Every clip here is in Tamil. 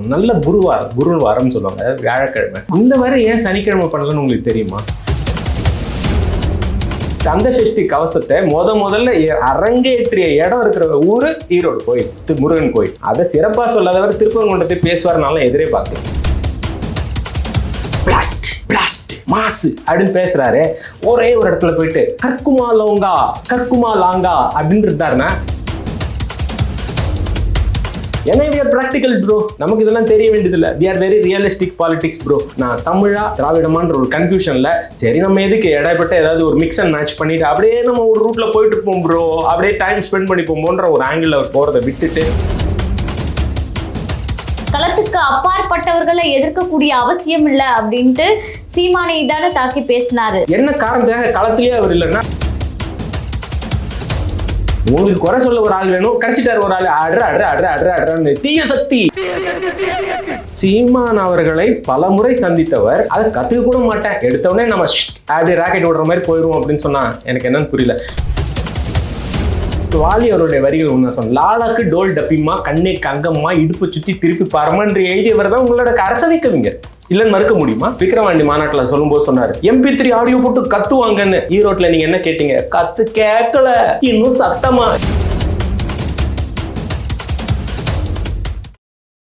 நல்ல குருவார் குரு வாரம்னு சொல்லுவாங்க வியாழக்கிழமை. இந்த வாரம் ஏன் சனிக்கிழமை பண்ணலன்னு உங்களுக்கு தெரியுமா? கந்த சஷ்டி கவசத்தை முத முதல்ல அரங்கேற்றிய இடம் இருக்கிற ஊரு ஈரோடு கோயில் முருகன் கோயில். அதை சிறப்பாக சொல்லாதவர் திருப்பரங்குன்றத்தை பேசுவார்னால எதிரே பார்க்கல. பிளாஸ்ட் பிளாஸ்ட் மாசு அப்படின்னு பேசுறாரு. ஒரே ஒரு இடத்துல போயிட்டு கற்குமா லோங்கா கற்குமா லாங்கா அப்படின்னு இருந்தாருன்னா ஏன்னா we are practical ப்ரோ நமக்கு இதெல்லாம் தெரிய வேண்டியதில்லை. We are very realistic politics bro நான் தமிழா திராவிடமான்ற ஒரு கன்ஃபியூஷன்ல சரி நம்ம எதுக்கு இடைப்பட்ட ஏதாவது ஒரு மிக்ஸ் அண்ட் மேட்ச் பண்ணிட்டு அப்படியே நம்ம ஒரு ரூட்ல போயிட்டு இருப்போம் ப்ரோ அப்படியே டைம் ஸ்பெண்ட் பண்ணி போகும்போன்ற ஒரு ஆங்கிள் அவர் போறதை விட்டுட்டு. களத்துக்கு அப்பாற்பட்டவர்களை எதிர்க்கக்கூடிய அவசியம் இல்லை அப்படின்ட்டு சீமானை தானே தாக்கி பேசினாரு. என்ன காரணத்துக்காக களத்திலேயே அவர் இல்லைன்னா? உங்களுக்கு குறை சொல்ல ஒரு ஆள் வேணும் கிடைச்சிட்டாரு ஒரு ஆள் அட்ர அட்ர அட்ர அட்ர அட்ரன்னு தீய சக்தி. சீமான் அவர்களை பல முறை சந்தித்தவர். அதை கத்துக்க கூட மாட்டேன். எடுத்தவொடனே நம்ம அப்படி ராக்கெட் விடுற மாதிரி போயிடுவோம் அப்படின்னு சொன்னா எனக்கு என்னன்னு புரியல. வாலி அவருடைய வரிகள் ஒன்று சொன்ன லாலாக்கு டோல் டப்பிமா கண்ணே கங்கம்மா இடுப்பு சுத்தி திருப்பி பரமன்று என்று எழுதியவர் தான் உங்களோட அரசவை கவிஞர் இல்லைன்னு மறுக்க முடியுமா? விக்ரவாண்டி மாநாட்டில் சொல்லும்போது சொன்னாரு எம்பி த்ரீ ஆடியோ போட்டு கத்துவாங்கன்னு. ஈரோட்ல நீங்க என்ன கேட்டீங்க? கத்து கேட்கல. இன்னும் சத்தமா.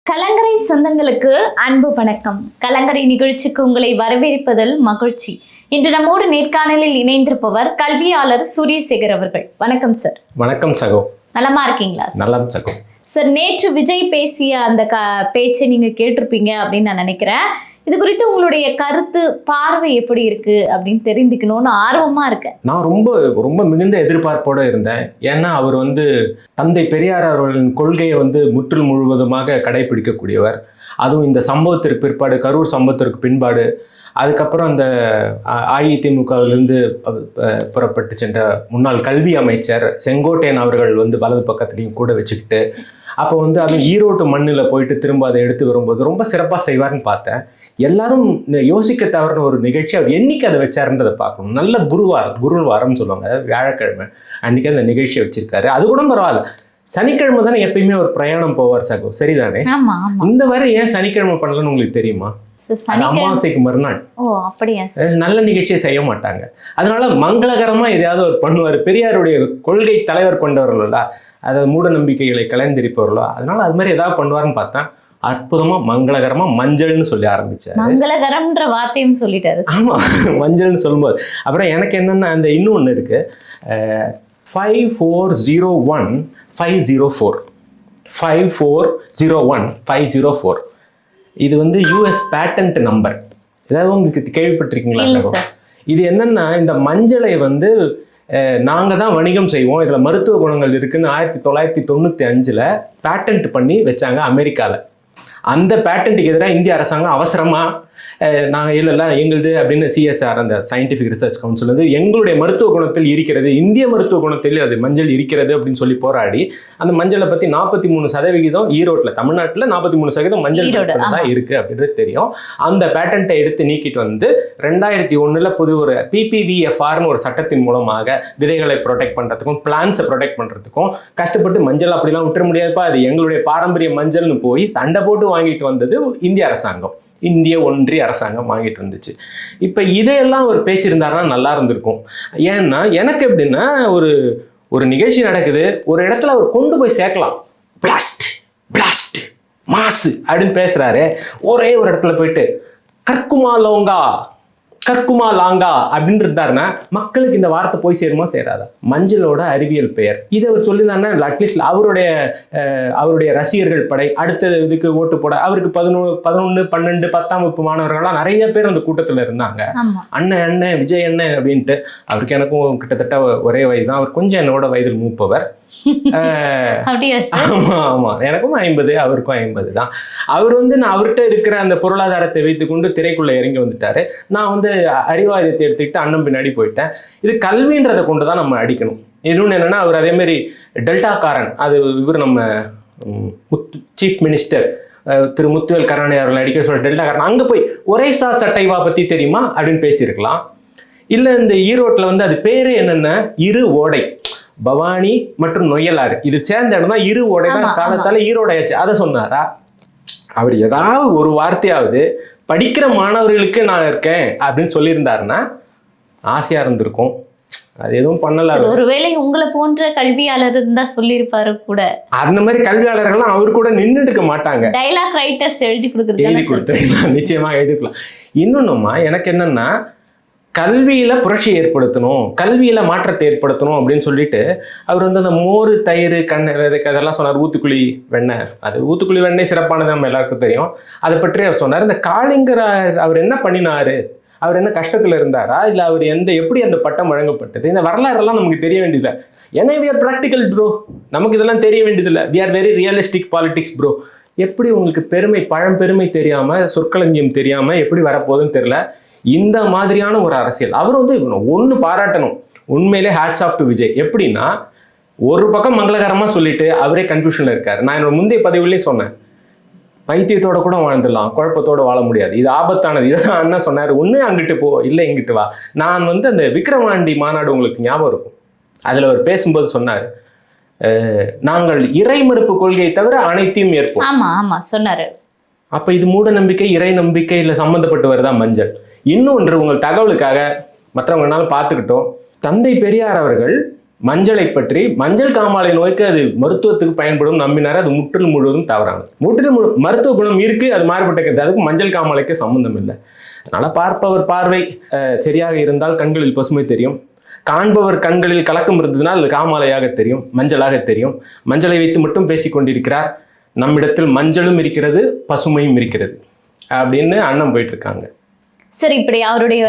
கலங்கரை சொந்தங்களுக்கு அன்பு வணக்கம். கலங்கரை நிகழ்ச்சிக்கு உங்களை வரவேற்பதில் மகிழ்ச்சி. இன்று நம்மோடு நேர்காணலில் இணைந்திருப்பவர் கல்வியாளர் சூரியசேகர் அவர்கள். வணக்கம் சார் வணக்கம் சகோ. நலமா இருக்கீங்களா? நலம் சகோ. சார் நேற்று விஜய் பேசிய அந்த க பேச்சை நீங்க கேட்டிருப்பீங்க அப்படின்னு நான் நினைக்கிறேன். இது குறித்து உங்களுடைய கருத்து பார்வை எப்படி இருக்கு அப்படின்னு தெரிந்துக்கணும்னு ஆர்வமா இருக்கேன். நான் ரொம்ப ரொம்ப மிகுந்த எதிர்பார்ப்போட இருந்தேன். ஏன்னா அவர் வந்து தந்தை பெரியார் அவர்களின் கொள்கையை வந்து முற்றில் முழுவதுமாக கடைபிடிக்கக்கூடியவர் அதுவும் இந்த சம்பவத்திற்கு பிற்பாடு கரூர் சம்பவத்திற்கு பின்பாடு அதுக்கப்புறம் அந்த அ- அஇதிமுகவிலிருந்து புறப்பட்டு சென்ற முன்னாள் கல்வி அமைச்சர் செங்கோட்டையன் அவர்கள் வந்து வலது பக்கத்துலையும் கூட வச்சுக்கிட்டு அப்போ வந்து அது ஈரோட்டு மண்ணில் போயிட்டு திரும்ப அதை எடுத்து வரும்போது ரொம்ப சிறப்பாக செய்வார்னு பார்த்தேன். எல்லாரும் யோசிக்க தவறுன ஒரு நிகழ்ச்சி அவர் என்னைக்கு அதை வச்சாருன்றதை பார்க்கணும். நல்ல குருவாரம் குரு வாரம்னு சொல்லுவாங்க. அதாவது வியாழக்கிழமை அன்னைக்கு அந்த நிகழ்ச்சியை வச்சிருக்காரு. அது கூட பரவாயில்ல. சனிக்கிழமை தானே எப்பயுமே ஒரு பிரயாணம் போவார் சகோ. சரிதானே? இந்த வாரம் ஏன் சனிக்கிழமை பண்ணலன்னு உங்களுக்கு தெரியுமா? அமாவாசைக்கு மறுநாள். ஓ அப்படியா நல்ல நிகழ்ச்சியை செய்ய மாட்டாங்க. அதனால மங்களகரமா எதையாவது ஒரு பண்ணுவார். பெரியாருடைய கொள்கை தலைவர் கொண்டவர்களா அதாவது மூட நம்பிக்கைகளை கலைந்திருப்பவர்களோ அதனால அது மாதிரி ஏதாவது பண்ணுவாருன்னு பார்த்தா அற்புதமா மங்களகரமா மஞ்சள்னு சொல்லி ஆரம்பிச்சார். மங்களகரம்ன்ற வார்த்தையும் சொல்லிட்டாரு. ஆமா மஞ்சள்னு சொல்லும்போது. அப்புறம் எனக்கு என்னன்னா அந்த இன்னும் ஒன்று இருக்கு. Five four zero one five zero four five four zero one five zero four இது வந்து யூஎஸ் பேட்டன்ட் நம்பர் ஏதாவது உங்களுக்கு கேள்விப்பட்டிருக்கீங்களா. இது என்னன்னா இந்த மஞ்சளை வந்து நாங்கள் தான் வணிகம் செய்வோம். இதில் மருத்துவ குணங்கள் இருக்குன்னு ஆயிரத்தி தொள்ளாயிரத்தி தொண்ணூற்றி அஞ்சில் பேட்டன்ட் பண்ணி வச்சாங்க அமெரிக்காவில் அந்த பேட்டன்ட்டுக்கு எதிராக இந்திய அரசாங்கம் அவசரமாக நாங்கள் இல்லை இல்லை எங்களுது அப்படின்னு சிஎஸ்ஆர் அந்த சயின்டிஃபிக் ரிசர்ச் கவுன்சில் வந்து எங்களுடைய மருத்துவ குணத்தில் இருக்கிறது இந்திய மருத்துவ குணத்தில் அது மஞ்சள் இருக்கிறது அப்படின்னு சொல்லி போராடி அந்த மஞ்சளை பற்றி நாற்பத்தி மூணு சதவிகிதம் ஈரோட்டில் தமிழ்நாட்டில் நாற்பத்தி மூணு சதவீதம் மஞ்சள் தான் ஆமா. இருக்கு அப்படின்றது தெரியும். அந்த பேட்டன்ட்டை எடுத்து நீக்கிட்டு வந்து ரெண்டாயிரத்தி ஒண்ணுல புது ஒரு பிபிவிஎஃப்ஆர்னு ஒரு சட்டத்தின் மூலமாக விதைகளை ப்ரொடெக்ட் பண்றதுக்கும் பிளான்ஸை ப்ரொடெக்ட் பண்றதுக்கும் கஷ்டப்பட்டு மஞ்சள் அப்படிலாம் விட்டுற முடியாதுப்பா. அது எங்களுடைய பாரம்பரிய மஞ்சள்னு போய் சண்டை போட்டு வாங்கிட்டு வந்தது இந்திய அரசாங்கம். இந்திய ஒன்றிய அரசாங்கம் வாங்கிட்டு வந்துச்சு. இப்போ இதையெல்லாம் அவர் பேசியிருந்தாருன்னா நல்லா இருந்திருக்கும். ஏன்னா எனக்கு எப்படின்னா ஒரு ஒரு நிகழ்ச்சி நடக்குது. ஒரு இடத்துல அவர் கொண்டு போய் சேர்க்கலாம். பிளாஸ்ட் பிளாஸ்ட் மாசு அப்படின்னு பேசுறாரு. ஒரே ஒரு இடத்துல போயிட்டு கற்குமா லோங்கா கற்குமா லாங்கா அப்படின்னு இருந்தாருன்னா மக்களுக்கு இந்த வார்த்தை போய் சேருமா சேராதா? மஞ்சளோட அறிவியல் பெயர். இதை அவர் சொல்லியிருந்தாருன்னா அட்லீஸ்ட் அவருடைய அவருடைய ரசிகர்கள் படை அடுத்த இதுக்கு ஓட்டு போட அவருக்கு பதினொன்று பதினொன்று பன்னெண்டு பத்தாம் வகுப்பு மாணவர்கள்லாம் நிறைய பேர் அந்த கூட்டத்தில் இருந்தாங்க. அண்ணன் அண்ணன் விஜய் அண்ணன் அப்படின்ட்டு அவருக்கு எனக்கும் கிட்டத்தட்ட ஒரே வயது தான் அவர் கொஞ்சம் என்னோட வயதில் மூப்பவர். ஆமா ஆமா. எனக்கும் ஐம்பது அவருக்கும் ஐம்பது தான் அவர் வந்து நான் அவர்கிட்ட இருக்கிற அந்த பொருளாதாரத்தை வைத்துக்கொண்டு திரைக்குள்ள இறங்கி வந்துட்டாரு. நான் வந்து அறிவாயுதத்தை எடுத்துக்கிட்டு அண்ணன் பின்னாடி போயிட்டேன். இது கல்வின்றதை கொண்டு தான் நம்ம அடிக்கணும். இன்னொன்று என்னன்னா அவர் அதே மாதிரி டெல்டாக்காரன். அது இவர் நம்ம முத்து சீஃப் மினிஸ்டர் திரு முத்துவேல் கருணாநிதி அவர்கள் அடிக்க சொல்ற டெல்டாக்காரன். அங்கே போய் ஒரேசா சட்டைவா பத்தி தெரியுமா அப்படின்னு பேசியிருக்கலாம். இல்லை இந்த ஈரோட்டில் வந்து அது பேரே என்னென்ன இரு ஓடை. பவானி மற்றும் நொய்யலாறு. இது சேர்ந்த இடம் தான் இரு ஓடை தான். காலத்தால ஈரோடையாச்சு அதை சொன்னாரா? அவர் ஏதாவது ஒரு வார்த்தையாவது படிக்கிற மாணவர்களுக்கு நான் இருக்கேன் அப்படின்னு சொல்லியிருந்தாருன்னா ஆசையா இருந்திருக்கும். அது எதுவும் பண்ணல. ஒருவேளை உங்களை போன்ற கல்வியாளர் இருந்தா சொல்லியிருப்பாரு கூட. அந்த மாதிரி கல்வியாளர்கள்லாம் அவர் கூட நின்றுட்டு இருக்க மாட்டாங்க. டைலாக் ரைட்டர்ஸ் எழுதி எழுதி கொடுக்குறது கொடுத்துருக்கலாம் நிச்சயமா எழுதிக்கலாம் இன்னொன்னுமா எனக்கு என்னன்னா கல்வியில புரட்சி ஏற்படுத்தணும் கல்வியில மாற்றத்தை ஏற்படுத்தணும் அப்படின்னு சொல்லிட்டு அவர் வந்து அந்த மோர் தயிர் கண்ணை அதெல்லாம் சொன்னார். ஊத்துக்குழி வெண்ணெய். அது ஊத்துக்குழி வெண்ணெய் சிறப்பானது நம்ம எல்லாருக்கும் தெரியும். அதை பற்றி அவர் சொன்னார். இந்த காளிங்கர் அவர் என்ன பண்ணினாரு? அவர் என்ன கஷ்டத்தில் இருந்தாரா? இல்லை அவர் எந்த எப்படி அந்த பட்டம் வழங்கப்பட்டது? இந்த வரலாறுலாம் நமக்கு தெரிய வேண்டியதில்லை. ஏன்னா வி ஆர் ப்ராக்டிக்கல் ப்ரோ நமக்கு இதெல்லாம் தெரிய வேண்டியதில்லை. We are very realistic politics bro எப்படி உங்களுக்கு பெருமை பழம்பெருமை தெரியாமல் சொற்களஞ்சியம் தெரியாமல் எப்படி வரப்போகுதுன்னு தெரில இந்த மாதிரியான ஒரு அரசியல். அவர் வந்து ஒன்று பாராட்டணும். உண்மையிலே ஹேட்ஸ் ஆஃப் டு விஜய். எப்படின்னா ஒரு பக்கம் மங்களகரமா சொல்லிட்டு அவரே கன்ஃபியூஷன்ல இருக்காரு. நான் என்னோட முந்தைய பதிவுலேயே சொன்னேன். பைத்தியத்தோட கூட வாழ்ந்துடலாம். குழப்பத்தோட வாழ முடியாது. இது ஆபத்தானது. இதான் அண்ணன் சொன்னார். ஒன்று அங்கிட்டு போ இல்லை இங்கிட்டு வா. நான் வந்து அந்த விக்ரவாண்டி மாநாடு உங்களுக்கு ஞாபகம் இருக்கும். அதில் அவர் பேசும்போது சொன்னார். நாங்கள் இறை மறுப்பு கொள்கையை தவிர அனைத்தையும் ஏற்போம். ஆமா ஆமா. சொன்னாரு. அப்ப இது மூட நம்பிக்கை இறை நம்பிக்கையில சம்பந்தப்பட்டு வருதா மஞ்சள். இன்னொன்று உங்கள் தகவலுக்காக மற்றவங்களால பார்த்துக்கிட்டோம். தந்தை பெரியார் அவர்கள் மஞ்சளை பற்றி மஞ்சள் காமாலை நோய்க்கு அது மருத்துவத்துக்கு பயன்படும் நம்பினார். அது முற்றிலும் முழுவதும் தவறானது. முற்றிலும் முழு- மருத்துவ குணம் இருக்கு அது மாறுபட்ட கருத்து. அதுக்கு மஞ்சள் காமாலைக்கு சம்பந்தம் இல்லை. அதனால பார்ப்பவர் பார்வை சரியாக இருந்தால் கண்களில் பசுமை தெரியும். காண்பவர் கண்களில் கலக்கம் இருந்ததுனால் அது காமாலையாக தெரியும் மஞ்சளாக தெரியும். மஞ்சளை வைத்து மட்டும் பேசிக்கொண்டிருக்கிறார் நம்மிடத்தில் மஞ்சளும் இருக்கிறது பசுமையும் இருக்கிறது. அப்படின்னு அண்ணன் போயிட்டு இருக்காங்க. சரி இப்படி அவருடைய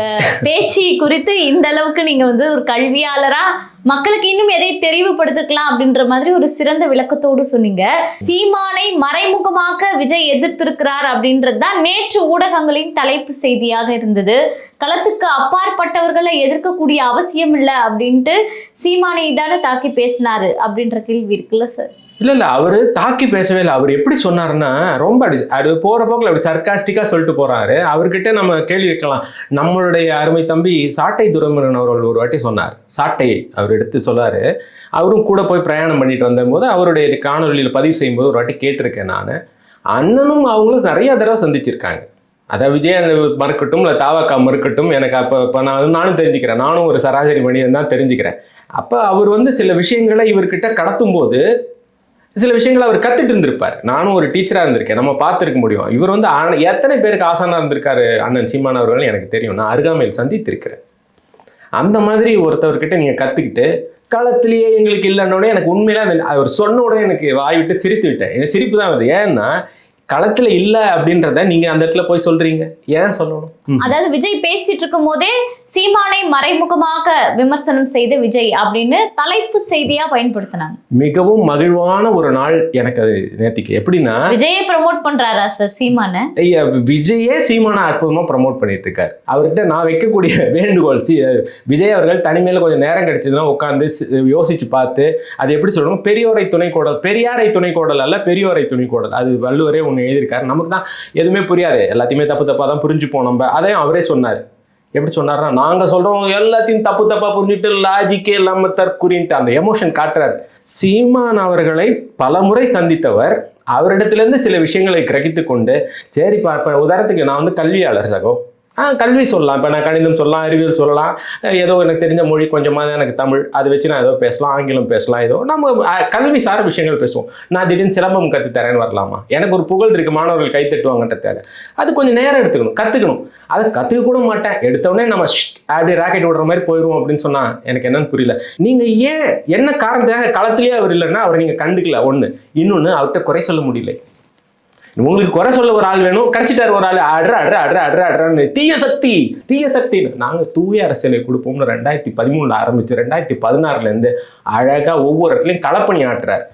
பேச்சு குறித்து இந்த அளவுக்கு நீங்க வந்து ஒரு கல்வியாளரா மக்களுக்கு இன்னும் எதை தெரிவுபடுத்திக்கலாம் அப்படின்ற மாதிரி ஒரு சிறந்த விளக்கத்தோடு சொன்னீங்க. சீமானை மறைமுகமாக விஜய் எதிர்த்திருக்கிறார் அப்படின்றது தான் நேற்று ஊடகங்களின் தலைப்பு செய்தியாக இருந்தது. களத்துக்கு அப்பாற்பட்டவர்களை எதிர்க்கக்கூடிய அவசியம் இல்லை அப்படின்ட்டு சீமானை தானே தாக்கி பேசினாரு அப்படின்ற கேள்வி இருக்குல்ல சார்? இல்லை இல்லை அவர் தாக்கி பேசவே இல்லை. அவர் எப்படி சொன்னாருன்னா ரொம்ப அடி அது போகிற போக்கில் அப்படி சர்க்காஸ்டிக்காக சொல்லிட்டு போகிறாரு அவர்கிட்ட நம்ம கேள்வி வைக்கலாம் நம்மளுடைய அருமை தம்பி சாட்டை துரைமுருகன் அவர்கள் ஒரு வாட்டி சொன்னார். சாட்டை அவர் எடுத்து சொல்லாரு. அவரும் கூட போய் பிரயாணம் பண்ணிட்டு வந்தபோது அவருடைய காணொலியில் பதிவு செய்யும்போது ஒரு வாட்டி கேட்டிருக்கேன் நான். அண்ணனும் அவங்களும் நிறையா தடவை சந்திச்சிருக்காங்க. அதான் விஜய் மறுக்கட்டும் இல்லை தாவாக்கா மறுக்கட்டும் எனக்கு அப்போ இப்போ நான் வந்து நானும் தெரிஞ்சுக்கிறேன். நானும் ஒரு சராசரி மனிதன் தான் தெரிஞ்சுக்கிறேன். அப்போ அவர் வந்து சில விஷயங்களை இவர்கிட்ட கடத்தும் போது சில விஷயங்களை அவர் கற்றுட்டு இருந்திருப்பார். நானும் ஒரு டீச்சராக இருந்திருக்கேன். நம்ம பார்த்துருக்க முடியும். இவர் வந்து ஆன- எத்தனை பேருக்கு ஆசானாக இருந்திருக்காரு அண்ணன் சீமான் அவர்கள் எனக்கு தெரியும். நான் அருகாமையில் சந்தித்திருக்கிறேன். அந்த மாதிரி ஒருத்தவர்கிட்ட நீங்கள் கற்றுக்கிட்டு களத்திலேயே எங்களுக்கு இல்லைன்னோட எனக்கு உண்மையில அந்த அவர் சொன்ன உடனே எனக்கு வாய் விட்டு சிரித்து விட்டேன். எனக்கு சிரிப்பு தான் வருது. ஏன்னா களத்தில் இல்லை அப்படின்றத நீங்கள் அந்த இடத்துல போய் சொல்கிறீங்க ஏன் சொல்லணும். அதாவது விஜய் பேசிட்டு இருக்கும் போதே சீமானை மறைமுகமாக விமர்சனம் செய்த விஜய் அப்படின்னு தலைப்பு செய்தியா பயன்படுத்தினாங்க. மிகவும் மகிழ்வான ஒரு நாள் எனக்கு அது நேத்திக்கு. எப்படின்னா விஜயை ப்ரமோட் பண்றாரா சார் சீமான? ஐயா, விஜயே சீமானா அற்புதமா ப்ரமோட் பண்ணிட்டு இருக்காரு அவர்கிட்ட நான் வைக்கக்கூடிய வேண்டுகோள் சி விஜய் அவர்கள் தனிமையில கொஞ்சம் நேரம் கிடைச்சதுன்னா உட்காந்து யோசிச்சு பார்த்து அது எப்படி சொல்லணும்? பெரியோரை துணை கோடல் பெரியாரை துணை கோடல் அல்ல பெரியோரை துணை கோடல். அது வள்ளுவரே ஒன்று எழுதியிருக்காரு. நமக்கு தான் எதுவுமே புரியாது. எல்லாத்தையுமே தப்பு தப்பாக தான் புரிஞ்சுப்போம் நம்ம. அதையும் அவரே சொன்னார். எப்படி சொன்னார்னா நாங்கள் சொல்கிறோம் எல்லாத்தையும் தப்பு தப்பாக புரிஞ்சுட்டு லாஜிக்கே இல்லாமல் தற்குறின்ட்டு அந்த எமோஷன் காட்டுறார். சீமான் அவர்களை பலமுறை சந்தித்தவர். அவரிடத்துலேருந்து சில விஷயங்களை கிரகித்து கொண்டு சரி இப்போ உதாரணத்துக்கு நான் வந்து கல்வியாளர் சகோ. கல்வி சொல்லலாம். இப்போ நான் கணிதம் சொல்லலாம் அறிவியல் சொல்லலாம். ஏதோ எனக்கு தெரிஞ்ச மொழி கொஞ்சமாக எனக்கு தமிழ். அதை வச்சு நான் ஏதோ பேசலாம் ஆங்கிலம் பேசலாம் ஏதோ. நம்ம கல்வி சார் விஷயங்கள் பேசுவோம். நான் திடீர்னு சிலம்பம் கற்றுத்தரேன்னு வரலாமா? எனக்கு ஒரு புகழ் இருக்கு மாணவர்கள் கை தேவை அது கொஞ்சம் நேரம் எடுத்துக்கணும் கற்றுக்கணும் அதை கற்றுக்க கூட மாட்டேன். எடுத்தோடனே நம்ம அப்படி ராக்கெட் விடுற மாதிரி போயிடுவோம் அப்படின்னு சொன்னால் எனக்கு என்னன்னு புரியல. நீங்கள் ஏன் என்ன காரணத்துக்காக களத்துலேயே அவர் இல்லைன்னா அவரை நீங்கள் கண்டுக்கல. ஒன்று இன்னொன்று அவர்கிட்ட குறை சொல்ல முடியல. உங்களுக்கு குறை சொல்ல ஒரு ஆள் வேணும் கிடைச்சிட்டாரு ஒரு ஆள் அட்ர அட்ர அட்ர அட்ர அட்ரன்னு தீய சக்தி தீய சக்தின்னு. நாங்கள் தூய அரசியலை கொடுப்போம்னு ரெண்டாயிரத்தி பதிமூணுல ஆரம்பிச்சு ரெண்டாயிரத்தி பதினாறுல இருந்து ஒவ்வொரு இடத்துலையும் களப்பணி ஆட்டுறாரு.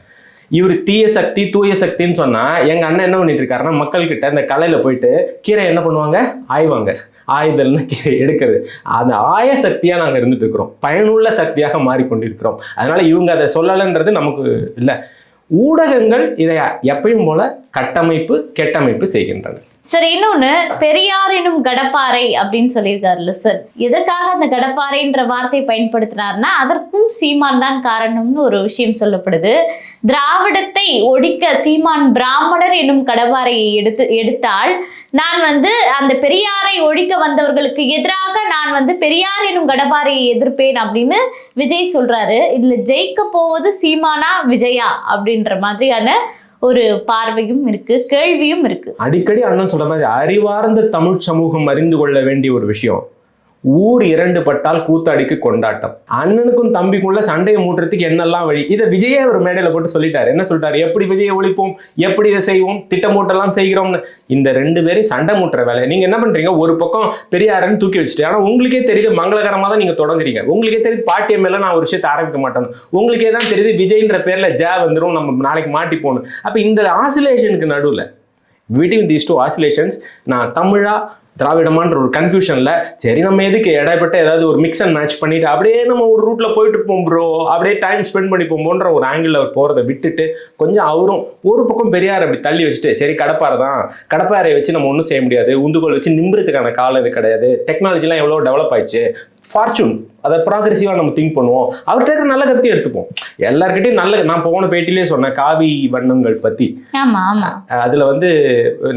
இவர் தீய சக்தி தூய சக்தின்னு சொன்னால் எங்கள் அண்ணன் என்ன பண்ணிட்டு இருக்காருன்னா மக்கள்கிட்ட இந்த கலையில் போயிட்டு கீரை என்ன பண்ணுவாங்க? ஆய்வாங்க. ஆயுதல்னு கீரை எடுக்கிறது அந்த ஆய சக்தியாக நாங்கள் இருந்துட்டு இருக்கிறோம். பயனுள்ள சக்தியாக மாறிக்கொண்டிருக்கிறோம். அதனால இவங்க அதை சொல்லலைன்றது நமக்கு இல்லை. ஊடகங்கள் இதை எப்பயும் போல கட்டமைப்பு கெட்டமைப்பு செய்கின்றன. சார் இன்னொன்னு பெரியார் எனும் கடப்பாறை அப்படின்னு சொல்லியிருக்காருல்ல சார் எதற்காக அந்த கடப்பாறைன்ற வார்த்தை பயன்படுத்தினார்னா அதற்கும் சீமான் தான் காரணம்னு ஒரு விஷயம் சொல்லப்படுது. திராவிடத்தை ஒழிக்க சீமான் பிராமணர் எனும் கடப்பாறையை எடுத்து எடுத்தால் நான் வந்து அந்த பெரியாரை ஒழிக்க வந்தவர்களுக்கு எதிராக நான் வந்து பெரியார் எனும் கடப்பாறையை எதிர்ப்பேன் அப்படின்னு விஜய் சொல்றாரு. இதுல ஜெயிக்க போவது சீமானா விஜயா அப்படின்ற மாதிரியான ஒரு பார்வையும் இருக்கு கேள்வியும் இருக்கு. அடிக்கடி அண்ணன் சொல்ற மாதிரி அறிவார்ந்த தமிழ் சமூகம் அறிந்து கொள்ள வேண்டிய ஒரு விஷயம். ஊர் இரண்டு பட்டால் கூத்தாடிக்கு கொண்டாட்டம். அண்ணனுக்கும் தம்பிக்குள்ள சண்டையை மூட்டுறதுக்கு என்னெல்லாம் வழி? இதை விஜயே அவர் மேடையில் போட்டு சொல்லிட்டாரு. என்ன சொல்லிட்டாரு? எப்படி விஜயை ஒழிப்போம்? எப்படி இதை செய்வோம்? திட்டமூட்டெல்லாம் செய்கிறோம்னு. இந்த ரெண்டு பேரையும் சண்டை மூட்டுற வேலையை. நீங்க என்ன பண்றீங்க? ஒரு பக்கம் பெரியாரன்னு தூக்கி வச்சுட்டு ஆனா உங்களுக்கே தெரியுது மங்களகரமாக தான் நீங்க தொடங்குறீங்க. உங்களுக்கே தெரியுது பாட்டியம் மேல நான் ஒரு விஷயத்தை ஆரம்பிக்க மாட்டேன் உங்களுக்கே தான் தெரியுது விஜய்ன்ற பேர்ல ஜே வந்துடும் நம்ம நாளைக்கு மாட்டி போகணும். அப்ப இந்த ஆசிலேஷனுக்கு நடுவில் விட்டிங் தீஸ் டூ ஆசிலேஷன்ஸ் நான் தமிழா திராவிடமான்ற ஒரு கன்ஃபியூஷன்ல சரி நம்ம எதுக்கு இடைப்பட்ட ஏதாவது ஒரு மிக்ஸ் அண்ட் மேட்ச் பண்ணிட்டு அப்படியே நம்ம ஒரு ரூட்ல போயிட்டு போம் ப்ரோ அப்படியே டைம் ஸ்பெண்ட் பண்ணி போகும்போன்ற ஒரு ஆங்கிள் அவர் போறதை விட்டுட்டு கொஞ்சம் அவரும் ஒரு பக்கம் பெரியார் அப்படி தள்ளி வச்சுட்டு சரி கடப்பாறை தான். கடப்பாறையை வச்சு நம்ம ஒன்றும் செய்ய முடியாது. உந்துகோல் வச்சு நிம்புறதுக்கான காலம் இது கிடையாது. டெக்னாலஜிலாம் எவ்வளோ டெவலப் ஆயிடுச்சு. ஃபார்ச்சூன் அதை ப்ராக்ரெசிவாக நம்ம திங்க் பண்ணுவோம். அவர்கிட்ட இருக்கிற நல்ல கருத்தையும் எடுத்துப்போம். எல்லார்கிட்டையும் நல்ல நான் போன பேட்டிலே சொன்னேன் காவி வண்ணங்கள் பற்றி அதுல வந்து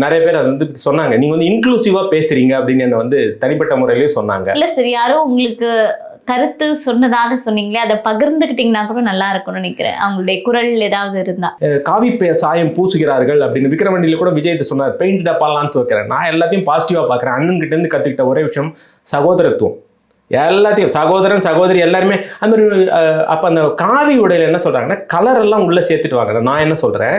நிறைய பேர் அது வந்து சொன்னாங்க. நீங்க வந்து இன்க்ளூசிவா பேசுறீங்க அப்படின்னு என்ன வந்து தனிப்பட்ட முறையிலேயே சொன்னாங்க. இல்ல சரி யாரோ உங்களுக்கு கருத்து சொன்னதாக சொன்னீங்களே அதை பகிர்ந்துக்கிட்டீங்கன்னா கூட நல்லா இருக்கும்னு நினைக்கிறேன். அவங்களுடைய குரல் ஏதாவது இருந்தா. காவி சாயம் பூசுகிறார்கள் அப்படின்னு விக்ரமண்டியில கூட விஜய் சொன்னார். பெயிண்ட் டப்பாலான்னு துவைக்கிறேன். நான் எல்லாத்தையும் பாசிட்டிவா பாக்குறேன் அண்ணன் கிட்ட இருந்து கத்துக்கிட்ட ஒரே விஷயம் சகோதரத்துவம். எல்லாத்தையும் சகோதரன் சகோதரி எல்லாருமே அந்த மாதிரி அப்போ அந்த காவி உடையில என்ன சொல்கிறாங்கன்னா கலர் எல்லாம் சேர்த்துட்டு வாங்க. நான் என்ன சொல்கிறேன்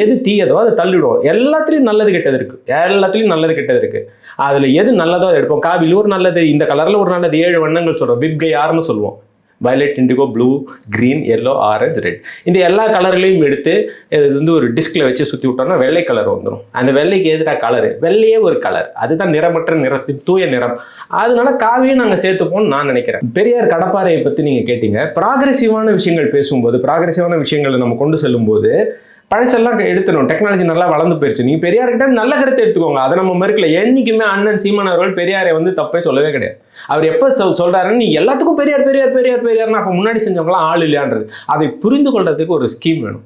எது தீயதோ அதை தள்ளிவிடுவோம் எல்லாத்துலேயும் நல்லது கெட்டது இருக்குது எல்லாத்துலேயும் நல்லது கெட்டது இருக்குது அதில் எது நல்லதோ அதை எடுப்போம். காவியில் ஒரு நல்லது இந்த கலரில் ஒரு நல்லது ஏழு வண்ணங்கள் சொல்கிறோம் விப்கை யாருன்னு சொல்லுவோம். Violet indigo blue green yellow orange red இந்த எல்லா கலர்லையும் எடுத்து இது வந்து ஒரு டிஸ்கில் வச்சு சுற்றி விட்டோம்னா வெள்ளை கலர் வந்துடும் அந்த வெள்ளைக்கு எதுடா கலரு வெள்ளையே ஒரு கலர் அதுதான் நிறமற்ற நிறத்தின் தூய நிறம். அதனால காவியும் நாங்கள் சேர்த்துப்போம்னு நான் நினைக்கிறேன். பெரியார் கடப்பாறையை பற்றி நீங்கள் கேட்டீங்க. ப்ராக்ரெசிவான விஷயங்கள் பேசும்போது ப்ராக்ரெசிவான விஷயங்களை நம்ம கொண்டு செல்லும்போது பழசெல்லாம் எடுத்துடும் டெக்னாலஜி நல்லா வளர்ந்து போயிருச்சு. நீங்க பெரியார்கிட்ட நல்ல கருத்தை எடுத்துக்கோங்க. அதை நம்ம மறுக்கல. என்னைக்குமே அண்ணன் சீமான் அவர்கள் பெரியாரை வந்து தப்பே சொல்லவே கிடையாது. அவர் எப்போ சொல் சொல்றாருன்னு நீ எல்லாத்துக்கும் பெரியார் பெரியார் பெரியார் பெரியார்னு அப்போ முன்னாடி செஞ்சவங்களாம் ஆள் இல்லையான்றது. அதை புரிந்து கொள்றதுக்கு ஒரு ஸ்கீம் வேணும்.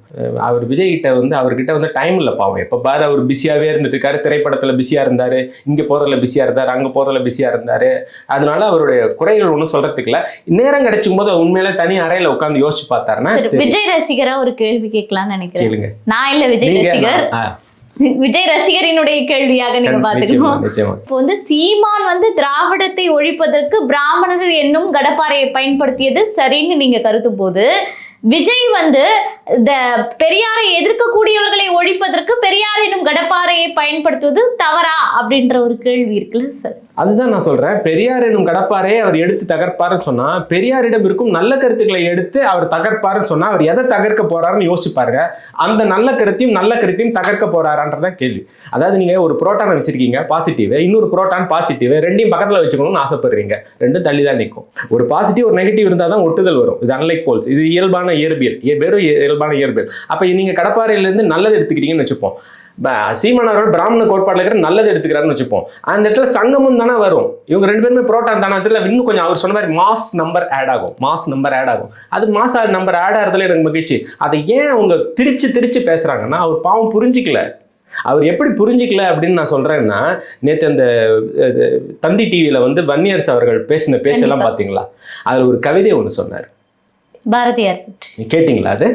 அவர் விஜய் கிட்ட வந்து அவர்கிட்ட வந்து டைம் இல்லை பாவம் எப்போ பாரு அவர் பிஸியாகவே இருந்துட்டு இருக்காரு. திரைப்படத்தில் பிஸியாக இருந்தார். இங்கே போகிறதுல பிஸியாக இருந்தார். அங்கே போகிறதுல பிஸியாக இருந்தார். அதனால அவருடைய குறைகள் ஒன்றும் சொல்றதுக்கு இல்லை. நேரம் கிடைச்சும் போது உண்மையிலே தனி அறையில் உட்காந்து யோசிச்சு பார்த்தாருன்னா. விஜய் ரசிகரா ஒரு கேள்வி கேட்கலாம்னு நினைக்கிறேன். கேளுங்க. நான் இல்ல விஜய் ரசிகர். விஜய் ரசிகரினுடைய கேள்வியாக நீங்க பாத்துக்கணும் இப்போ வந்து சீமான் வந்து திராவிடத்தை ஒழிப்பதற்கு பிராமணர் என்னும் கடப்பாறையை பயன்படுத்தியது சரின்னு நீங்க கருத்தும் போது விஜய் வந்து இந்த பெரியாரை எதிர்க்கக்கூடியவர்களை ஒழிப்பதற்கு பெரியார் என்னும் கடப்பாறையை பயன்படுத்துவது தவறா அப்படின்ற ஒரு கேள்வி இருக்குல்ல சார்? அதுதான் நான் சொல்றேன். பெரியார் எனும் கடப்பாறையை அவர் எடுத்து தகர்ப்பாருன்னு சொன்னா பெரியாரிடம் இருக்கும் நல்ல கருத்துக்களை எடுத்து அவர் தகர்ப்பாருன்னு சொன்னா அவர் எதை தகர்க்க போறாருன்னு யோசிப்பாருங்க அந்த நல்ல கருத்தையும் நல்ல கருத்தையும் தகர்க்க போறாரான்றதான் கேள்வி. அதாவது நீங்க ஒரு புரோட்டானை வச்சிருக்கீங்க பாசிட்டிவ் இன்னொரு புரோட்டான் பாசிட்டிவ் ரெண்டையும் பக்கத்துல வச்சுக்கணும்னு ஆசைப்படுறீங்க. ரெண்டும் தள்ளி தான் நிற்கும் ஒரு பாசிட்டிவ் ஒரு நெகட்டிவ் இருந்தால் தான் ஒட்டுதல் வரும். இது அன்லைக் போல்ஸ் இது இயல்பான இயற்பியல். இய- வெறும் இயல்பான இயற்பியல். அப்ப நீங்க கடப்பாறையிலேருந்து நல்லது எடுத்துக்கிறீங்கன்னு வச்சுப்போம். ப- சீமான் அவர்கள் பிராமண கோட்பாடுல இருக்கிற நல்லது எடுத்துக்கிறாருன்னு வச்சுப்போம். அந்த இடத்துல சங்கமும் தானே வரும். இவங்க ரெண்டு பேருமே புரோட்டான் தானே. இன்னும் கொஞ்சம் அவர் சொன்ன மாதிரி மாஸ் நம்பர் ஆட் ஆகும். மாஸ் நம்பர் ஆட் ஆகும். அது மாஸ் நம்பர் ஆட் ஆகிறதுல எனக்கு மகிழ்ச்சி. அதை ஏன் அவங்க திரிச்சு திரிச்சு பேசுறாங்கன்னா அவர் பாவம் புரிஞ்சிக்கல. அவர் எப்படி புரிஞ்சிக்கல அப்படின்னு நான் சொல்றேன்னா நேற்று அந்த தந்தி டிவியில வந்து வன்னியர்ஸ் அவர்கள் பேசின பேச்செல்லாம். பார்த்தீங்களா அதுல ஒரு கவிதை ஒன்று சொன்னார். பாரதியார். பற்றி கேட்டிங்களா அது?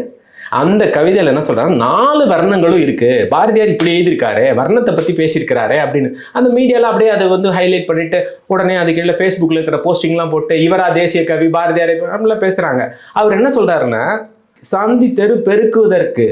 அந்த கவிதையில என்ன சொல்றாங்க நாலு வர்ணங்களும் இருக்கு. பாரதியார் இப்படி எழுதியிருக்காரு வர்ணத்தை பத்தி பேசியிருக்கிறாரு அப்படின்னு. அந்த மீடியால அப்படியே அதை வந்து ஹைலைட் பண்ணிட்டு உடனே அதுக்கு கீழே ஃபேஸ்புக்ல இருக்கிற போஸ்டிங்லாம் போட்டு இவரா தேசிய கவி பாரதியார் அப்படிலாம் பேசுறாங்க. அவர் என்ன சொல்றாருன்னா சந்தி தெரு பெருக்குவதற்கு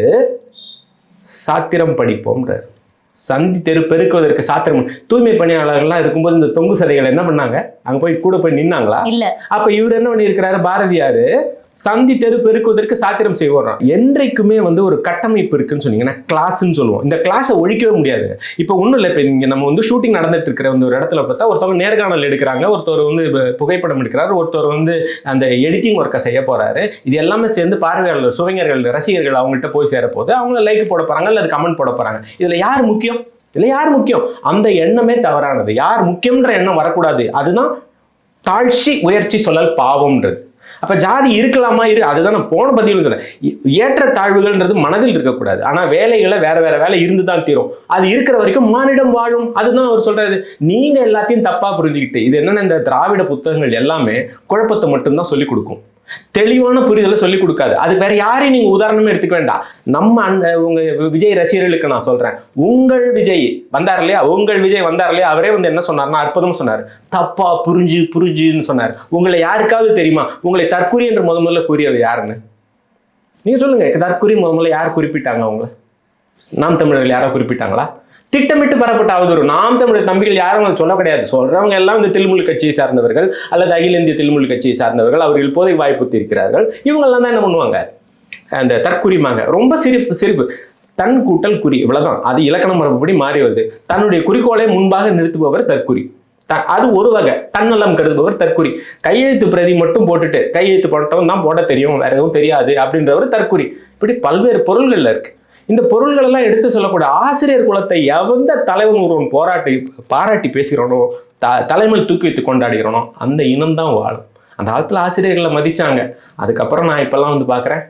சாத்திரம் படிப்போம்ன்றார். சந்தி தெரு பெருக்குவதற்கு சாத்திரம் தூய்மை பணியாளர்கள்லாம் இருக்கும்போது இந்த தொங்கு சதைகள் என்ன பண்ணாங்க? அங்க போய் கூட போய் நின்னாங்களா? இல்ல. அப்ப இவர் என்ன பண்ணியிருக்கிறாரு? பாரதியாரு சந்தி தெரு பெருக்குவதற்கு சாத்திரம் செய்வோம் என்றைக்குமே வந்து ஒரு கட்டமைப்பு இருக்குன்னு சொன்னீங்கன்னா கிளாஸ்ன்னு சொல்லுவோம். இந்த கிளாஸை ஒழிக்கவே முடியாது. இப்போ ஒன்றும் இல்லை. இப்போ இங்கே நம்ம வந்து ஷூட்டிங் நடந்துட்டு இருக்கிற வந்து ஒரு இடத்துல பார்த்தா ஒருத்தவங்க நேர்காணல் எடுக்கிறாங்க. ஒருத்தர் வந்து புகைப்படம் எடுக்கிறாரு. ஒருத்தர் வந்து அந்த எடிட்டிங் ஒர்க்கை செய்ய போறாரு. இது எல்லாமே சேர்ந்து பார்வையாளர் சுவைஞர்கள் ரசிகர்கள் அவங்கள்ட்ட போய் சேர போது அவங்க லைக் போட போறாங்க அல்லது கமெண்ட் போட போறாங்க. இதுல யார் முக்கியம்? இதுல யார் முக்கியம்? அந்த எண்ணமே தவறானது. யார் முக்கியம்ன்ற எண்ணம் வரக்கூடாது. அதுதான் தாழ்ச்சி உயர்ச்சி சொல்லல் பாவம்ன்றது. அப்ப ஜாதி இருக்கலாமா இரு அதுதான் நான் போன பதிவில் ஏற்ற தாழ்வுகள்ன்றது மனதில் இருக்கக்கூடாது. ஆனா வேலைகளை வேற வேற வேலை இருந்து தான் தீரும். அது இருக்கிற வரைக்கும் மானிடம் வாழும். அதுதான் அவர் சொல்றாரு. நீங்க எல்லாத்தையும் தப்பா புரிஞ்சுக்கிட்டு இது என்னன்னா இந்த திராவிட புத்தகங்கள் எல்லாமே குழப்பத்தை மட்டும்தான் சொல்லிக் கொடுக்கும். தெளிவான புரிதலை சொல்லிக் கொடுக்காது. அது வேற யாரையும் நீங்க உதாரணமே எடுத்துக்க வேண்டாம். நம்ம அந்த உங்க விஜய் ரசிகர்களுக்கு நான் சொல்றேன். உங்கள் விஜய் வந்தார் இல்லையா? உங்கள் விஜய் வந்தார் இல்லையா? அவரே வந்து என்ன சொன்னார்னா அற்புதமா சொன்னார். தப்பா புரிஞ்சு புரிஞ்சுன்னு சொன்னார். உங்களை யாருக்காவது தெரியுமா? உங்களை தற்குறி என்று முத முதல்ல கூறியது யாருன்னு? நீங்க சொல்லுங்க. தற்குறி முத முதல்ல யார் குறிப்பிட்டாங்க அவங்கள? நாம் தமிழர்கள் யாரோ குறிப்பிட்டாங்களா? திட்டமிட்டு பெறப்பட்ட அவதூறு நாம் தமிழர் தம்பிகள் யாரும் சொல்ல கிடையாது. சொல்றவங்க எல்லாம் இந்த தில்முல் கட்சியை சார்ந்தவர்கள் அல்லது அகில இந்திய தில்முல் கட்சியை சார்ந்தவர்கள். அவர்கள் போதை வாய்ப்பு இருக்கிறார்கள் இவங்கெல்லாம் தான் என்ன பண்ணுவாங்க? அந்த தற்குறிமாங்க ரொம்ப சிரிப்பு சிரிப்பு. தன் கூட்டல் குறி. இவ்வளவுதான். அது இலக்கண மரபுப்படி மாறி வருது. தன்னுடைய குறிக்கோளை முன்பாக நிறுத்துபவர் தற்குறி. த- அது ஒரு வகை. தன்னலம் கருதுபவர் தற்குறி. கையெழுத்து பிரதி மட்டும் போட்டுட்டு கையெழுத்து போட்டவன் தான் போட தெரியும். வேற எதுவும் தெரியாது அப்படின்றவர் தற்குறி. இப்படி பல்வேறு பொருள்கள்ல இருக்கு. இந்த பொருள்கள் எல்லாம் எடுத்து சொல்லக்கூடிய ஆசிரியர் குலத்தை எந்த தலைவன் ஒருவன் போராட்டி பாராட்டி பேசுகிறானோ த தலைமையில் தூக்கி வைத்து கொண்டாடுகிறோனோ அந்த இனம் தான் வாழும். அந்த காலத்தில் ஆசிரியர்களை மதிச்சாங்க. அதுக்கப்புறம் நான் இப்பெல்லாம் வந்து பார்க்குறேன்.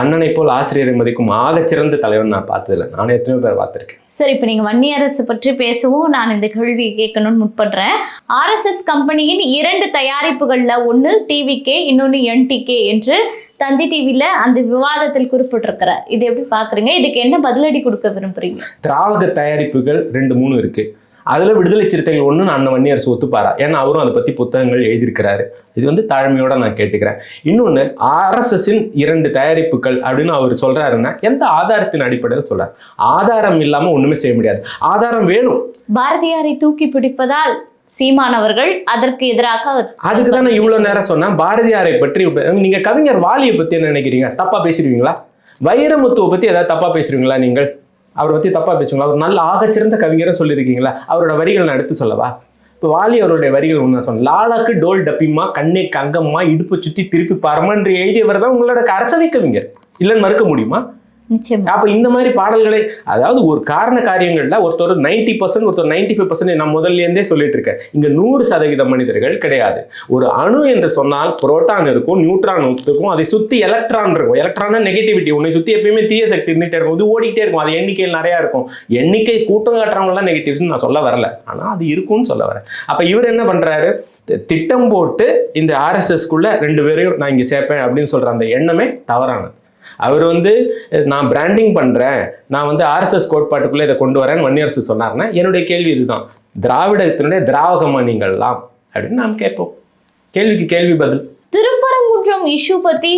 அண்ணனை போல் ஆசிரியரை மதிக்கும் ஆகச்சிறந்த தலைவன் நான் பார்த்ததில்ல. நானே எத்தனையோ பேர் பார்த்துருக்கேன். சரி இப்போ நீங்கள் வன்னியரசு பற்றி பேசவும். நான் இந்த கேள்வி கேட்கணும்னு முற்படுறேன். ஆர்எஸ்எஸ் கம்பெனியின் இரண்டு தயாரிப்புகளில் ஒன்று டிவிகே இன்னொன்று என்டிகே என்று தந்தி டிவியில் அந்த விவாதத்தில் குறிப்பிட்டிருக்கிற இது எப்படி பார்க்குறீங்க? இதுக்கு என்ன பதிலடி கொடுக்க விரும்புறீங்க? திராவக தயாரிப்புகள் ரெண்டு மூணு இருக்கு. அதுல விடுதலை சிறுத்தைகள் ஒன்று நான் வன்னியரசு ஒத்துப்பாரா? ஏன்னா அவரும் அதை பத்தி புத்தகங்கள் எழுதியிருக்கிறாரு. இது வந்து தாழ்மையோட நான் கேட்டுக்கிறேன். இன்னொன்று ஆர்எஸ்எஸ்ஸின் இரண்டு தயாரிப்புகள் அப்படின்னு அவர் சொல்றாருன்னா எந்த ஆதாரத்தின் அடிப்படையில் சொல்றாரு? ஆதாரம் இல்லாம ஒண்ணுமே செய்ய முடியாது. ஆதாரம் வேணும். பாரதியாரை தூக்கி பிடிப்பதால் சீமானவர்கள் அதற்கு எதிராக அதுக்கு தான் நான் இவ்வளவு நேரம் சொன்னேன் பாரதியாரை பற்றி நீங்க கவிஞர் வாலியை பத்தி என்ன நினைக்கிறீங்க? தப்பா பேசிடுவீங்களா? வைரமுத்துவை பத்தி ஏதாவது தப்பா பேசுறீங்களா நீங்கள்? அவரை பத்தி தப்பா பேசுவீங்களா? அவர் நல்ல ஆகச்சிறந்த கவிஞரும் சொல்லியிருக்கீங்களா? அவரோட வரிகள் நான் எடுத்து சொல்லவா? இப்போ வாலி அவருடைய வரிகள் ஒன்று சொன்ன லாலாக்கு டோல் டப்பிமா கண்ணே கங்கம்மா இடுப்பு சுத்தி திருப்பி பாரமா என்று எழுதியவர் தான் உங்களோட அரசவை கவிஞர். இல்லைன்னு மறுக்க முடியுமா? அப்ப இந்த மாதிரி பாடல்களை அதாவது ஒரு காரண காரியங்கள்ல ஒருத்தர் நைன்டி பர்சன்ட் ஒருத்தர் நைன்டி ஃபைவ் பர்சன்ட் நான் முதல்ல இருந்தே சொல்லிட்டு இருக்கேன். இங்க நூறு சதவீத மனிதர்கள் கிடையாது. ஒரு அணு என்று சொன்னால் புரோட்டான் இருக்கும் நியூட்ரான் இருக்கும் அதை சுத்தி எலக்ட்ரான் இருக்கும். எலக்ட்ரான நெகட்டிவிட்டி உன்னை சுத்தி எப்பயுமே தீய சக்தி இருந்துட்டே இருக்கும். இது ஓடிக்கிட்டே இருக்கும். அது எண்ணிக்கையில் நிறைய இருக்கும். எண்ணிக்கை கூட்டம் காட்டுறவங்களாம் நெகட்டிவ்ஸ் நான் சொல்ல வரல. ஆனா அது இருக்கும்னு சொல்ல வரேன். அப்ப இவர் என்ன பண்றாரு? திட்டம் போட்டு இந்த ஆர்எஸ்எஸ்க்குள்ள ரெண்டு பேரையும் நான் இங்க சேர்ப்பேன் அப்படின்னு சொல்ற அந்த எண்ணமே தவறானது. அவர் வந்து நான் பிராண்டிங் பண்றேன். நான் வந்து ஆர்எஸ்எஸ் கோட்பாட்டுக்குள்ள இதை கொண்டு வரேன்னு வன்னியரசு சொன்னார்னா என்னுடைய கேள்வி இதுதான். திராவிடத்தினுடைய திராவகமா நீங்கள்லாம் அப்படின்னு நாம் கேட்போம். கேள்விக்கு கேள்வி பதில். திருப்பரங்குன்றம் இஷ்யூ பத்தி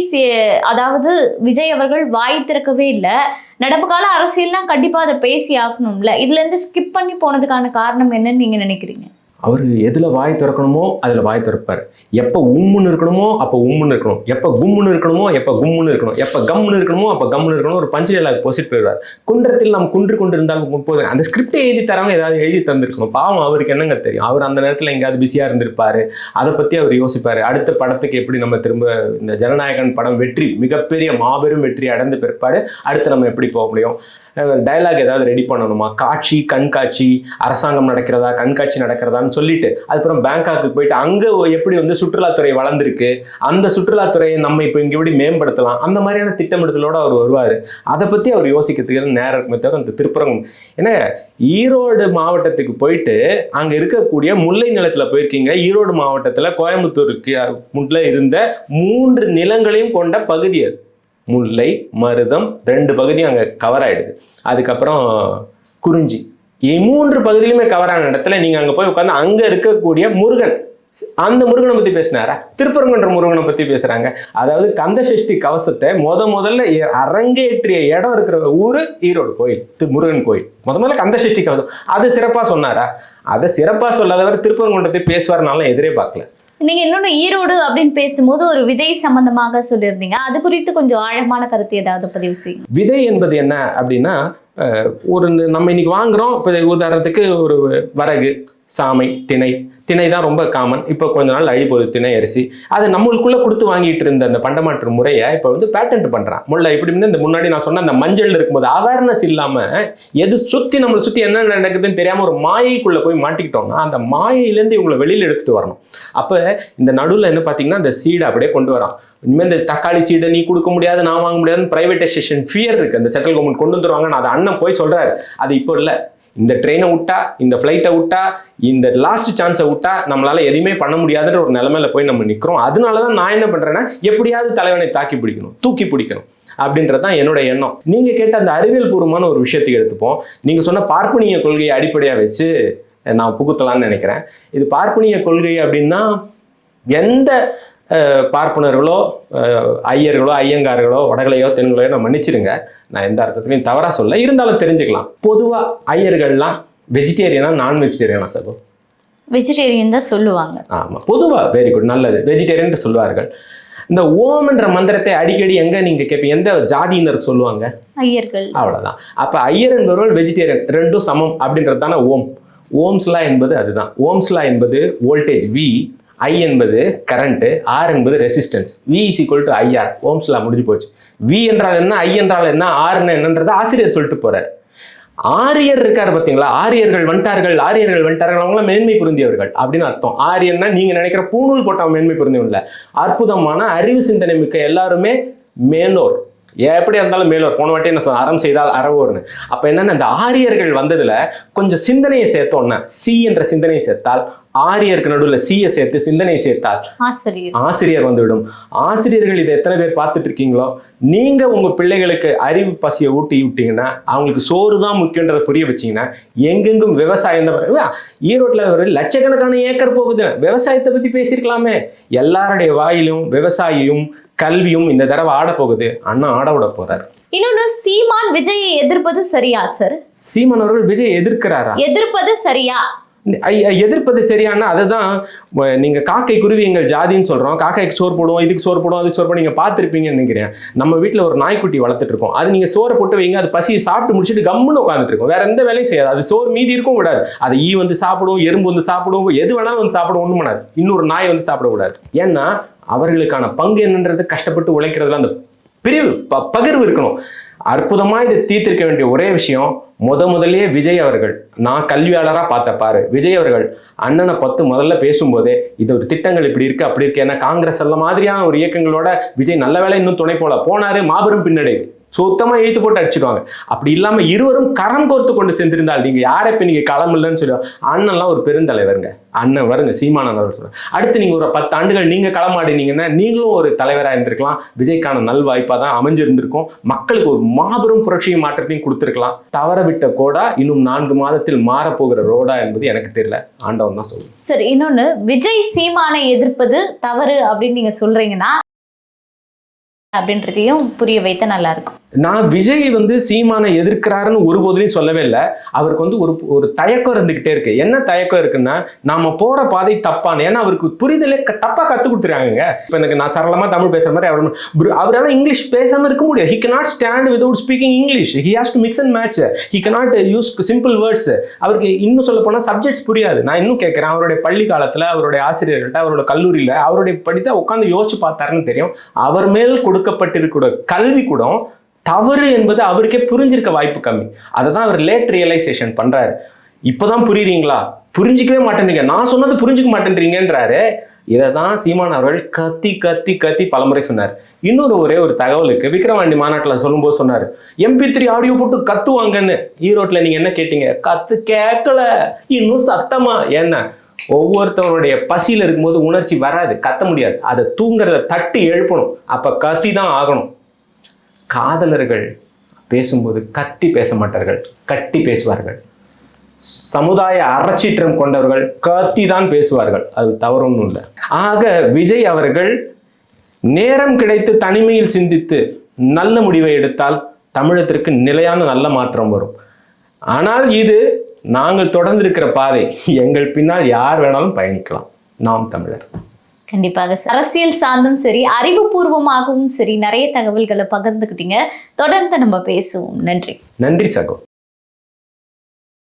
அதாவது விஜய் அவர்கள் வாய் திறக்கவே இல்லை. நடப்பு கால அரசியல்லாம் கண்டிப்பா அதை பேசி ஆகணும்ல. இதுல இருந்து ஸ்கிப் பண்ணி போனதுக்கான காரணம் என்னன்னு நீங்க நினைக்கிறீங்க? அவர் எதில் வாய் திறக்கணுமோ அதில் வாய் திறப்பார். எப்போ உம்முன்னு இருக்கணுமோ அப்போ உம்முன்னு இருக்கணும். எப்போ கும்முன்னு இருக்கணுமோ எப்போ கும்முன்னு இருக்கணும். எப்போ கம்முன்னு இருக்கணுமோ அப்போ கம்முன்னு இருக்கணும் ஒரு பஞ்சு டைலாக் போசிட் போயிடுவார். குன்றத்தில் நாம் குன்று கொண்டு இருந்தாலும் போதும் அந்த ஸ்கிரிப்டை எழுதி தரவங்க ஏதாவது எழுதி தந்திருக்கணும். பாவம் அவருக்கு என்னங்க தெரியும்? அவர் அந்த நேரத்தில் எங்கேயாவது பிஸியாக இருந்திருப்பார். அதை பற்றி அவர் யோசிப்பார். அடுத்த படத்துக்கு எப்படி நம்ம திரும்ப இந்த ஜனநாயகன் படம் வெற்றி மிகப்பெரிய மாபெரும் வெற்றி அடைந்து பிற்பாடு அடுத்து நம்ம எப்படி போக முடியும்? டயலாக் ஏதாவது ரெடி பண்ணணுமா? காட்சி கண்காட்சி அரசாங்கம் நடக்கிறதா கண்காட்சி நடக்கிறதான்னு சொல்லிட்டு அதுக்கப்புறம் பேங்காக்கு போயிட்டு அங்கே எப்படி வந்து சுற்றுலாத்துறை வளர்ந்துருக்கு அந்த சுற்றுலாத்துறையை நம்ம இப்போ இங்கே எப்படி மேம்படுத்தலாம் அந்த மாதிரியான திட்டமிடுதலோடு அவர் வருவார். அதை பற்றி அவர் யோசிக்கிறதுக்கு நேரம் இருக்குமே தவிர அந்த திருப்பரங்கம் ஏன்னா ஈரோடு மாவட்டத்துக்கு போயிட்டு அங்கே இருக்கக்கூடிய முல்லை நிலத்தில் போயிருக்கீங்க. ஈரோடு மாவட்டத்தில் கோயம்புத்தூருக்கு முன்ல இருந்த மூன்று நிலங்களையும் கொண்ட பகுதி அது. முல்லை மருதம் ரெண்டு பகுதியும் அங்கே கவர் ஆகிடுது அதுக்கப்புறம் குறிஞ்சி. மூன்று பகுதியிலுமே கவர் ஆன இடத்துல நீங்கள் அங்கே போய் உட்காந்து அங்கே இருக்கக்கூடிய முருகன். அந்த முருகனை பற்றி பேசினாரா? திருப்பரங்குன்ற முருகனை பற்றி பேசுகிறாங்க அதாவது கந்த சஷ்டி கவசத்தை முத முதல்ல அரங்கேற்றிய இடம் இருக்கிற ஊர் ஈரோடு கோயில் தி- முருகன் கோயில். முத முதல்ல கந்த சஷ்டி கவசம். அது சிறப்பாக சொன்னாரா? அதை சிறப்பாக சொல்லாதவர் திருப்பரங்குன்றத்தை பேசுவார்னாலும் எதிரே பார்க்கல. நீங்க இன்னொன்னு ஈரோடு அப்படின்னு பேசும்போது ஒரு விதை சம்பந்தமாக சொல்லியிருந்தீங்க. அது குறித்து கொஞ்சம் ஆழமான கருத்து ஏதாவது பதிவு செய்யுங்க. விதை என்பது என்ன அப்படின்னா ஒரு நம்ம இன்னைக்கு வாங்குறோம். இப்போ உதாரணத்துக்கு ஒரு வரகு சாமை திணை. திணை தான் ரொம்ப காமன் இப்போ கொஞ்ச நாள் அழி போகுது திணை அரிசி. அதை நம்மளுக்குள்ளே கொடுத்து வாங்கிட்டு இருந்த அந்த பண்டமாற்று முறையை இப்போ வந்து பேட்டன்ட் பண்ணுறான் முல்லை எப்படின்னு இந்த முன்னாடி நான் சொன்ன அந்த மஞ்சள் இருக்கும்போது அவேர்னஸ் இல்லாமல் எது சுற்றி நம்மளை சுற்றி என்ன நடக்குதுன்னு தெரியாமல் ஒரு மாயைக்குள்ளே போய் மாட்டிக்கிட்டோம்னா அந்த மாயையிலேருந்து இவங்களை வெளியில் எடுத்துகிட்டு வரணும். அப்போ இந்த நடுவில் என்ன பார்த்தீங்கன்னா அந்த சீடை அப்படியே கொண்டு வரான். இனிமேல் இந்த தக்காளி சீடை நீ கொடுக்க முடியாது நான் வாங்க முடியாதுன்னு பிரைவேட்டைசேஷன் ஃபியர் இருக்குது அந்த சென்ட்ரல் கவர்மெண்ட் கொண்டு வந்துருவாங்க நான் அதை அண்ணன் போய் சொல்கிறாரு அது இப்போ இல்லை. இந்த ட்ரெயினை விட்டா இந்த ஃப்ளைட்டை விட்டா இந்த லாஸ்ட் சான்ஸை விட்டா நம்மளால எதுவுமே பண்ண முடியாதுன்ற ஒரு நிலைமையில போய் நம்ம நிற்கிறோம் அதனால தான் நான் என்ன பண்றேன்னா எப்படியாவது தலைவனை தாக்கி பிடிக்கணும் தூக்கி பிடிக்கணும் அப்படின்றது தான் என்னோட எண்ணம். நீங்க கேட்ட அந்த அறிவியல் பூர்வமான ஒரு விஷயத்துக்கு எடுத்துப்போம். நீங்க சொன்ன பார்ப்பனிய கொள்கையை அடிப்படையா வச்சு நான் புகுத்தலாம்னு நினைக்கிறேன். இது பார்ப்பனிய கொள்கை அப்படின்னா எந்த பார்ப்பனர்களோ ஐயர்களோ ஐயங்கார்களோ வடகலையோ தென்களையோ நான் மன்னிச்சிடுங்க. நான் எந்த அர்த்தத்திலையும் தவறா சொல்ல இருந்தாலும் தெரிஞ்சுக்கலாம். பொதுவா ஐயர்கள்லாம் வெஜிடேரியனா நான் வெஜிடேரியனா சகோ வெஜிடேரியன் தான் சொல்லுவாங்க. ஆமா. பொதுவா வெரி குட் நல்லது. வெஜிடேரியன் சொல்லுவார்கள். இந்த ஓம் என்ற மந்திரத்தை அடிக்கடி எங்க நீங்க கேட்பீங்க எந்த ஜாதியினர் சொல்லுவாங்க? ஐயர்கள். அவ்வளவுதான். அப்ப ஐயர் என்பவர்கள் வெஜிடேரியன் ரெண்டும் சமம் அப்படின்றது தானே ஓம். ஓம்ஸ்லா என்பது அதுதான். ஓம்ஸ்லா என்பது வோல்டேஜ் வி ஐ என்பது கரண்ட் ஆர் என்பது resistance V is equal to IR ஓம்ஸ்லாம் முடிஞ்சு போச்சு. வி என்றால் என்ன? ஐ என்றால் என்ன? ஆர்னு என்னன்றது ஆசிரியர் சொல்லிட்டு போறார். ஆரியர் இருக்காரு பாத்தீங்களா? ஆரியர்கள் வந்துட்டார்கள் ஆரியர்கள் வந்துட்டார்கள் அவங்களாம் மேன்மை புரிந்தியவர்கள் அப்படின்னு அர்த்தம். ஆரியன்னா நீங்க நினைக்கிற பூணூல் போட்டவன் மேன்மை புரிந்தவன் அற்புதமான அறிவு சிந்தனை மிக்க எல்லாருமே மேலோர். எப்படி இருந்தாலும் மேலோர். போன வாட்டி என்ன சொன்ன? அறம் செய்தால் அறவோர்னு. அப்ப என்னன்னா இந்த ஆரியர்கள் வந்ததுல கொஞ்சம் சிந்தனையை சேர்த்தோன்னா சி என்ற சிந்தனையை சேர்த்தால் ஆரியருக்கு நடுவில் சியை சேர்த்து சிந்தனையை சேர்த்தால் ஆசிரியர். வந்துவிடும். ஆசிரியர்கள் இதை எத்தனை பேர் பார்த்துட்டு இருக்கீங்களோ நீங்க உங்க பிள்ளைகளுக்கு அறிவு பசியை ஊட்டி விட்டீங்கன்னா அவங்களுக்கு சோறு தான் முக்கியன்றதை புரிய வச்சீங்கன்னா எங்கெங்கும் விவசாயம் தான். ஈரோட்ல ஒரு லட்சக்கணக்கான ஏக்கர் போகுது. விவசாயத்தை பத்தி பேசியிருக்கலாமே. எல்லாருடைய வாயிலும் விவசாயியும் கல்வியும் இந்த தடவை ஆட போகுது அண்ணா ஆட விட போறாரு. இன்னொன்னு சீமான் விஜயை எதிர்ப்பது சரியா சார் சீமான் அவர்கள் விஜய் எதிர்க்கிறாரா? எதிர்ப்பது சரியா? எதிர்ப்பது சரியானா அதுதான் தான் நீங்க காக்கை குருவி எங்கள் ஜாதின்னு சொல்றோம். காக்கைக்கு சோறு போடுவோம் இதுக்கு சோறு போடுவோம் அதுக்கு சோறு போடுவோம். நீங்க பார்த்துருப்பீங்கன்னு நினைக்கிறேன். நம்ம வீட்டில் ஒரு நாய்க்குட்டி வளர்த்துட்டு இருக்கோம். அது நீங்க சோறை போட்டு வைங்க அது பசியை சாப்பிட்டு முடிச்சுட்டு கம்முன்னு உட்காந்துட்டு இருக்கும். வேற எந்த வேலையும் செய்யாது. அது சோறு மீதி இருக்கும் கூடாது. அது ஈ வந்து சாப்பிடும் எறும்பு வந்து சாப்பிடும் எது வேணாலும் வந்து சாப்பிடும் ஒன்றும் பண்ணாது. இன்னொரு நாய் வந்து சாப்பிடக்கூடாது. ஏன்னா அவர்களுக்கான பங்கு என்னன்றது கஷ்டப்பட்டு உழைக்கிறதுல அந்த பிரிவு ப- பகிர்வு இருக்கணும். அற்புதமாக இதை தீர்த்திருக்க வேண்டிய ஒரே விஷயம் முத முதலே விஜய் அவர்கள். நான் கல்வியாளராக பார்த்த பாரு விஜய் அவர்கள் அண்ணனை பத்து முதல்ல பேசும்போதே இது ஒரு திட்டங்கள் இப்படி இருக்கு அப்படி இருக்கு ஏன்னா காங்கிரஸ் எல்லாம் மாதிரியான ஒரு இயக்கங்களோட விஜய் நல்ல வேலை இன்னும் துணை போல. போனாரு மாபெரும் பின்னடைவு. சுத்தமாக எழுத்து போட்டு அடிச்சிடுவாங்க அப்படி இல்லாமல் இருவரும் கரம் கோர்த்து கொண்டு சென்றிருந்தால் நீங்க யாரை இப்ப நீங்க களமில்லைன்னு சொல்லுவாங்க அண்ணன்லாம் ஒரு பெருந்தலைவருங்க. அண்ணன் வருங்க சீமான அவர் அடுத்து நீங்க ஒரு பத்து ஆண்டுகள் நீங்க களமாடினீங்கன்னா நீங்களும் ஒரு தலைவராக இருந்திருக்கலாம். விஜய்க்கான நல் வாய்ப்பா தான் அமைஞ்சிருந்திருக்கும். மக்களுக்கு ஒரு மாபெரும் புரட்சியும் மாற்றத்தையும் கொடுத்துருக்கலாம். தவற விட்ட கோடா இன்னும் நான்கு மாதத்தில் மாறப்போகிற ரோடா என்பது எனக்கு தெரியல. ஆண்டவன் தான் சொல்லுவேன். சரி இன்னொன்னு விஜய் சீமானை எதிர்ப்பது தவறு அப்படின்னு நீங்க சொல்றீங்கன்னா அப்படின்றதையும் புரிய வைத்த நல்லா இருக்கும். நான் விஜய் வந்து சீமானை எதிர்க்கிறாருன்னு ஒருபோதுலையும் சொல்லவே இல்லை. அவருக்கு வந்து ஒரு ஒரு தயக்கம் இருந்துகிட்டே இருக்கு. என்ன தயக்கம் இருக்குன்னா நாம போற பாதை தப்பான. ஏன்னா அவருக்கு புரிதலே க- தப்பா கத்து கொடுத்துருக்காங்க இப்போ எனக்கு நான் சரளமா தமிழ் பேசுற மாதிரி அவர் அவரால் இங்கிலீஷ் பேசாம இருக்க முடியாது. He cannot stand without speaking English he has to mix and match he cannot use simple words அவருக்கு இன்னும் சொல்ல போனா சப்ஜெக்ட்ஸ் புரியாது. நான் இன்னும் கேட்குறேன் அவருடைய பள்ளி காலத்துல அவருடைய ஆசிரியர்கள்ட்ட அவரோட கல்லூரியில அவருடைய படித்த உட்காந்து யோசிச்சு பார்த்தாருன்னு தெரியும். அவர் மேல் கொடுக்கப்பட்டிருக்கிற கல்வி கூட தவறு என்பது அவருக்கே புரிஞ்சிருக்க வாய்ப்பு கம்மி. அதை தான் அவர் லேட் ரியலைசேஷன் பண்றாரு. இப்போதான் புரியுறீங்களா? புரிஞ்சிக்கவே மாட்டேன்றீங்க. நான் சொன்னது புரிஞ்சுக்க மாட்டேன்றீங்கன்றாரு. இதை தான் சீமான் அவர்கள் கத்தி கத்தி கத்தி பலமுறை சொன்னார். இன்னொரு ஒரே ஒரு தகவலுக்கு விக்ரவாண்டி மாநாட்டில் சொல்லும்போது சொன்னார். எம்பி த்ரீ ஆடியோ போட்டு கத்துவாங்கன்னு. ஈரோட்டில் நீங்கள் என்ன கேட்டீங்க? கத்து கேட்கல. இன்னும் சத்தமா? என்ன? ஒவ்வொருத்தவருடைய பசியில் இருக்கும்போது உணர்ச்சி வராது. கத்த முடியாது. அதை தூங்குறத தட்டி எழுப்பணும். அப்போ கத்தி தான் ஆகணும். காதலர்கள் பேசும்போது கத்தி பேச மாட்டார்கள் கட்டி பேசுவார்கள். சமுதாய அறச்சீற்றம் கொண்டவர்கள் கத்தி தான் பேசுவார்கள். அது தவறொன்றும் இல்லை. ஆக விஜய் அவர்கள் நேரம் கிடைத்து தனிமையில் சிந்தித்து நல்ல முடிவை எடுத்தால் தமிழகத்திற்கு நிலையான நல்ல மாற்றம் வரும். ஆனால் இது நாங்கள் தொடர்ந்திருக்கிற பாதை. எங்கள் பின்னால் யார் வேணாலும் பயணிக்கலாம். நாம் தமிழர். கண்டிப்பாக அரசியல் சார்ந்தும் சரி அறிவுபூர்வமாகவும் சரி நிறைய தகவல்களை பகிர்ந்துக்கிட்டீங்க. தொடர்ந்து நம்ம பேசுவோம். நன்றி. நன்றி சகோ.